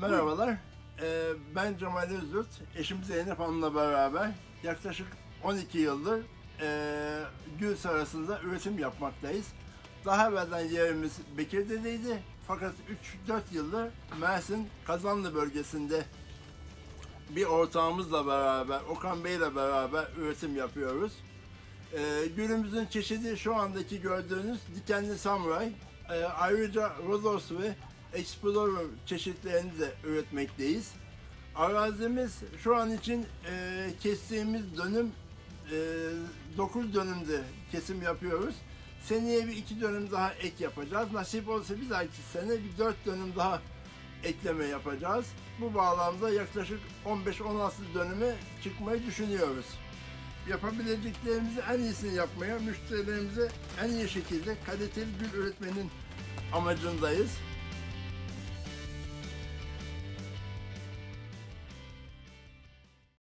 Merhabalar. Ee, ben Cemal Özürt. Eşim Zeynep Hanım'la beraber yaklaşık 12 yıldır ee, Gül arasında üretim yapmaktayız. Daha evvelden yerimiz Bekirde'deydi. Fakat 3-4 yıldır Mersin Kazanlı bölgesinde bir ortağımızla beraber, Okan Bey'le beraber üretim yapıyoruz. Ee, gülümüzün çeşidi şu andaki gördüğünüz dikenli samuray. Ee, ayrıca Rodos ve Explorer çeşitlerini de üretmekteyiz. Arazimiz şu an için e, kestiğimiz dönüm e, 9 dönümde kesim yapıyoruz. Seneye bir iki dönüm daha ek yapacağız. Nasip olsa bir dahaki sene bir dört dönüm daha ekleme yapacağız. Bu bağlamda yaklaşık 15-16 dönüme çıkmayı düşünüyoruz yapabileceklerimizi en iyisini yapmaya, müşterilerimize en iyi şekilde kaliteli gül üretmenin amacındayız.